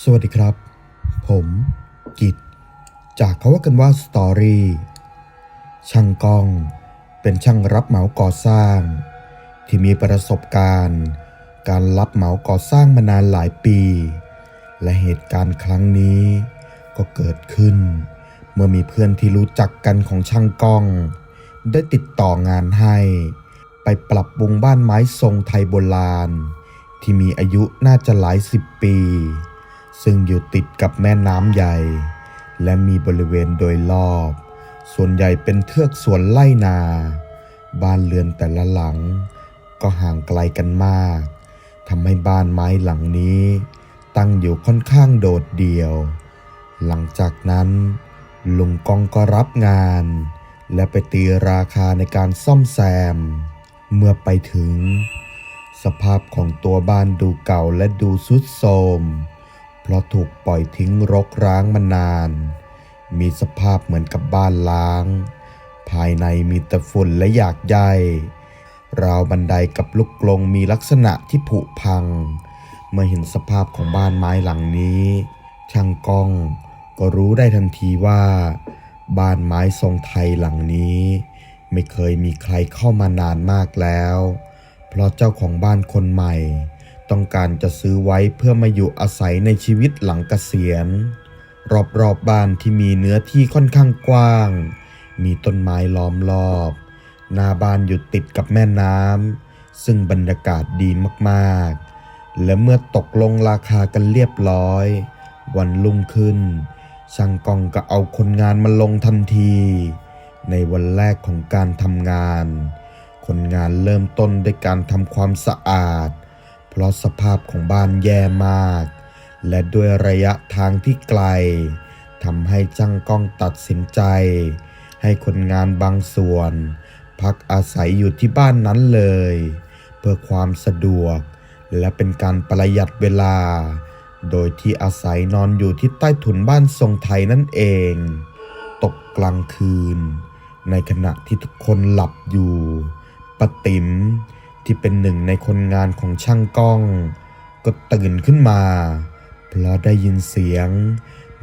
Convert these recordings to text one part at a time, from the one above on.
สวัสดีครับ ผมกิตจากเขาว่ากันว่าสตอรี่ช่างกล้อง เป็นช่างรับเหมาก่อสร้าง ที่มีประสบการณ์ การรับเหมาก่อสร้างมานานหลายปี และเหตุการณ์ครั้งนี้ก็เกิดขึ้น เมื่อมีเพื่อนที่รู้จักกันของช่างกล้อง ได้ติดต่องานให้ ไปปรับปรุงบ้านไม้ทรงไทยโบราณ ที่มีอายุน่าจะหลายสิบปี ซึ่งอยู่ติดกับแม่น้ำใหญ่ และมีบริเวณโดยรอบ ส่วนใหญ่เป็นเทือกสวนไล่นา บ้านเรือนแต่ละหลัง ก็ห่างไกลกันมากทำให้บ้านไม้หลังนี้ ตั้งอยู่ค่อนข้างโดดเดี่ยว หลังจากนั้นลุงกองก็รับงาน และไปตีราคาในการซ่อมแซม เมื่อไปถึง สภาพของตัวบ้านดูเก่าและดูสุดโทรม เพราะถูกปล่อยทิ้งรกร้างมานาน มีสภาพเหมือนกับบ้านล้าง ภายในมีแต่ฝุ่นและหยากใยราวบันไดกับลูกกลงมีลักษณะที่ผุพัง เมื่อเห็นสภาพของบ้านไม้หลังนี้ ช่างกล้องก็รู้ได้ทันทีว่า บ้านไม้ทรงไทยหลังนี้ ไม่เคยมีใครเข้ามานานมากแล้ว เพราะเจ้าของบ้านคนใหม่ ต้องการจะซื้อไว้เพื่อมาอยู่อาศัยในชีวิตหลังเกษียณ รอบๆบบ้านที่มีเนื้อที่ค่อนข้างกว้าง มีต้นไม้ล้อมรอบ หน้าบ้านอยู่ติดกับแม่น้ำซึ่งบรรยากาศดีมากๆ และเมื่อตกลงราคากันเรียบร้อย วันรุ่งขึ้น ช่างกองก็เอาคนงานมาลงทันที ในวันแรกของการทำงาน คนงานเริ่มต้นด้วยการทำความสะอาด เพราะสภาพของบ้านแย่มาก และด้วยระยะทางที่ไกลทำให้ช่างกล้องตัดสินใจ ให้คนงานบางส่วน พักอาศัยอยู่ที่บ้านนั้นเลย เพื่อความสะดวก และเป็นการประหยัดเวลา โดยที่อาศัยนอนอยู่ที่ใต้ถุนบ้านทรงไทยนั่นเอง ตกกลางคืน ในขณะที่ทุกคนหลับอยู่ปะติ๋ม ที่เป็นหนึ่งในคนงานของช่างกล้อง ก็ตื่นขึ้นมา เพราะได้ยินเสียง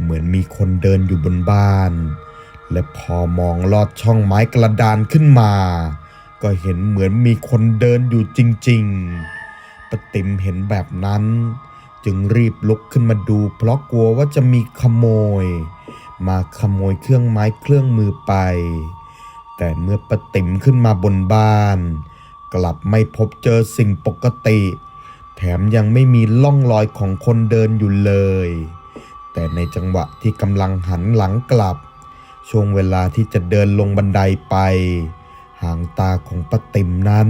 เหมือนมีคนเดินอยู่บนบ้าน และพอมองลอดช่องไม้กระดานขึ้นมา ก็เห็นเหมือนมีคนเดินอยู่จริงๆปติมเห็นแบบนั้น จึงรีบลุกขึ้นมาดู เพราะกลัวว่าจะมีขโมย มาขโมยเครื่องไม้เครื่องมือไป แต่เมื่อปติมขึ้นมาบนบ้าน กลับไม่พบเจอสิ่งปกติ แถมยังไม่มีล่องรอยของคนเดินอยู่เลย แต่ในจังหวะที่กำลังหันหลังกลับ ช่วงเวลาที่จะเดินลงบันไดไป หางตาของปะติ๋มนั้น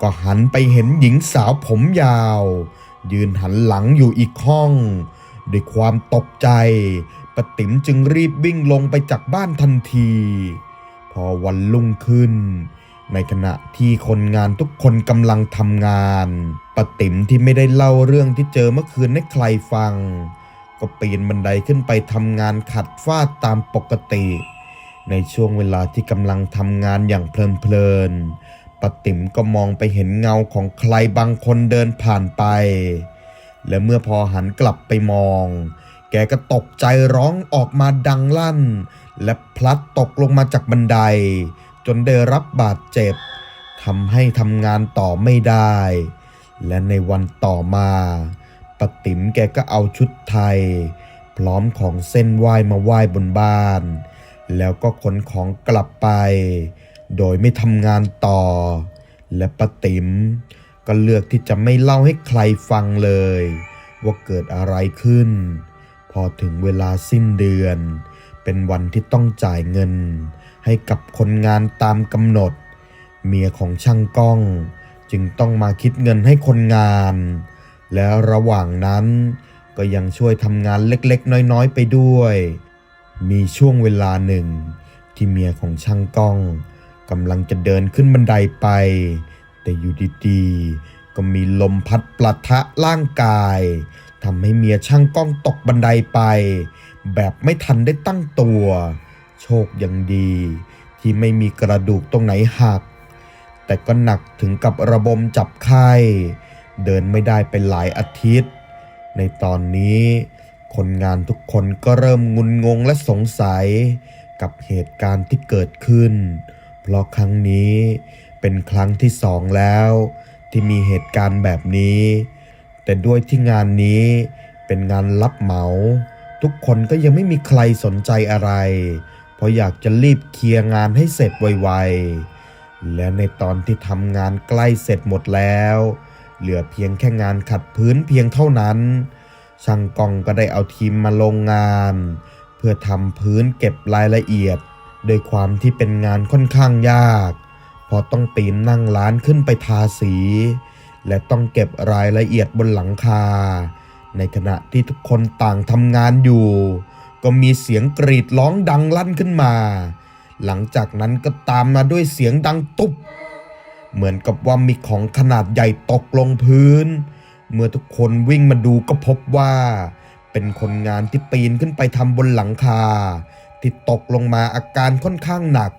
ก็หันไปเห็นหญิงสาวผมยาว ยืนหันหลังอยู่อีกห้อง ด้วยความตกใจปะติ๋มจึงรีบวิ่งลงไปจากบ้านทันที พอวันรุ่งขึ้น ในขณะที่คนงานทุกคนกำลังทำงานปะติ๋มที่ไม่ได้เล่าเรื่องที่เจอเมื่อคืนให้ใครฟัง ก็ปีนบันไดขึ้นไปทำงานขัดฟาดตามปกติ ในช่วงเวลาที่กำลังทำงานอย่างเพลินๆปะติ๋มก็มองไปเห็นเงาของใครบางคนเดินผ่านไป และเมื่อพอหันกลับไปมอง แกก็ตกใจร้องออกมาดังลั่น และพลัดตกลงมาจากบันได จนได้รับบาดเจ็บทำให้ทำงานต่อไม่ได้ และในวันต่อมาปะติ๋มแกก็เอาชุดไทย พร้อมของเส้นไหว้มาไหว้บนบ้าน แล้วก็ขนของกลับไป โดยไม่ทำงานต่อ และปะติ๋มก็เลือกที่จะไม่เล่าให้ใครฟังเลย ว่าเกิดอะไรขึ้น พอถึงเวลาสิ้นเดือน เป็นวันที่ต้องจ่ายเงิน ให้กับคนงานตามกำหนด เมียของช่างกล้อง จึงต้องมาคิดเงินให้คนงาน แล้วระหว่างนั้นก็ยังช่วยทำงานเล็กๆ น้อยๆ ไปด้วย มีช่วงเวลาหนึ่ง ที่เมียของช่างกล้องกำลังจะเดินขึ้นบันไดไป แต่อยู่ดีๆก็มีลมพัดปะทะร่างกายทำให้เมียช่างกล้องตกบันไดไป แบบไม่ทันได้ตั้งตัว โชคยังดี ที่ไม่มีกระดูกตรงไหนหัก แต่ก็หนักถึงกับระบมจับไข้ เดินไม่ได้เป็นหลายอาทิตย์ ในตอนนี้ คนงานทุกคนก็เริ่มงุนงงและสงสัยกับเหตุการณ์ที่เกิดขึ้น เพราะครั้งนี้เป็นครั้งที่สองแล้ว ที่มีเหตุการณ์แบบนี้ แต่ด้วยที่งานนี้เป็นงานรับเหมา ทุกคนก็ยังไม่มีใครสนใจอะไร เพราะอยากจะรีบเคลียร์งานให้เสร็จไวๆ และในตอนที่ทำงานใกล้เสร็จหมดแล้ว เหลือเพียงแค่งานขัดพื้นเพียงเท่านั้น ช่างกองก็ได้เอาทีมมาลงงาน เพื่อทำพื้นเก็บรายละเอียด โดยความที่เป็นงานค่อนข้างยากเพราะต้องปีนนั่งร้านขึ้นไปทาสี และต้องเก็บรายละเอียดบนหลังคา ในขณะที่ทุกคนต่างทำงานอยู่ ก็มีเสียงกรีดร้องดังลั่นขึ้นมา หลังจากนั้นก็ตามมาด้วยเสียงดังตุ๊บเหมือนกับว่ามีของขนาดใหญ่ตกลงพื้น เมื่อทุกคนวิ่งมาดูก็พบว่า เป็นคนงานที่ปีนขึ้นไปทำบนหลังคา ที่ตกลงมาอาการค่อนข้างหนัก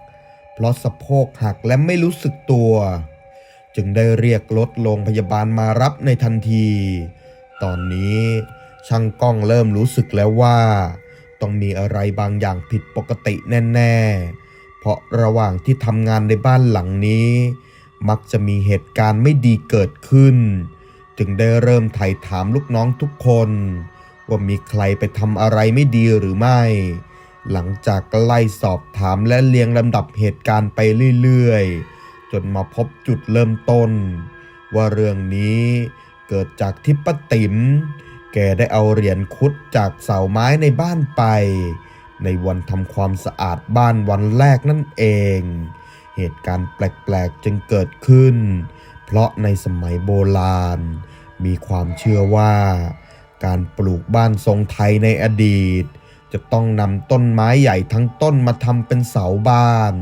เพราะสะโพกหักและไม่รู้สึกตัว จึงได้เรียกรถโรงพยาบาลมารับในทันที ตอนนี้ช่างกล้องเริ่มรู้สึกแล้วว่า ต้องมีอะไรบางอย่างผิดปกติแน่ๆ เพราะระหว่างที่ทำงานในบ้านหลังนี้ มักจะมีเหตุการณ์ไม่ดีเกิดขึ้น จึงได้เริ่มไถ่ถามลูกน้องทุกคน ว่ามีใครไปทำอะไรไม่ดีหรือไม่ หลังจากไล่สอบถามและเรียงลำดับเหตุการณ์ไปเรื่อยๆ จนมาพบจุดเริ่มต้น ว่าเรื่องนี้ เกิดจากที่ป้าติ๋มแกได้เอาเหรียญคุดจากเสาไม้ในบ้านไป ในวันทำความสะอาดบ้านวันแรกนั่นเอง เหตุการณ์แปลกๆจึงเกิดขึ้น เพราะในสมัยโบราณ มีความเชื่อว่า การปลูกบ้านทรงไทยในอดีต จะต้องนำต้นไม้ใหญ่ทั้งต้นมาทำเป็นเสาบ้าน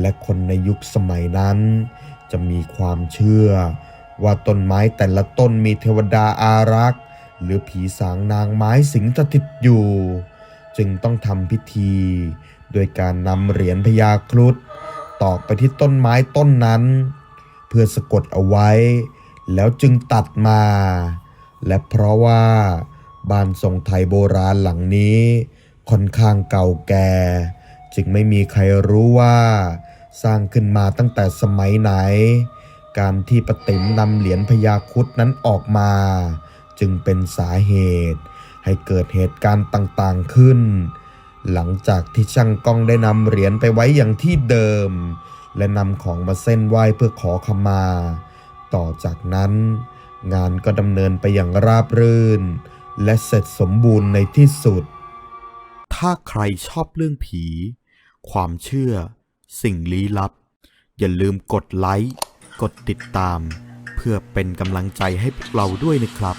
และคนในยุคสมัยนั้น จะมีความเชื่อ ว่าต้นไม้แต่ละต้นมีเทวดาอารักษ์ หรือผีสางนางไม้สิงสถิตอยู่ จึงต้องทำพิธี โดยการนำเหรียญพญาครุฑตอกไปที่ต้นไม้ต้นนั้น เพื่อสะกดเอาไว้ แล้วจึงตัดมา และเพราะว่าบ้านทรงไทยโบราณหลังนี้ค่อนข้างเก่าแก่ จึงไม่มีใครรู้ว่า สร้างขึ้นมาตั้งแต่สมัยไหน การที่ปติ๋มนำเหรียญพญาครุดนั้นออกมา จึงเป็นสาเหตุ ให้เกิดเหตุการณ์ต่างๆขึ้น หลังจากที่ช่างกล้องได้นำเหรียญไปไว้อย่างที่เดิม และนำของมาเส้นไหว้เพื่อขอขมา ต่อจากนั้น งานก็ดำเนินไปอย่างราบรื่น และเสร็จสมบูรณ์ในที่สุด ถ้าใครชอบเรื่องผี ความเชื่อ สิ่งลี้ลับ อย่าลืมกดไลค์ กดติดตาม เพื่อเป็นกำลังใจให้พวกเราด้วยนะครับ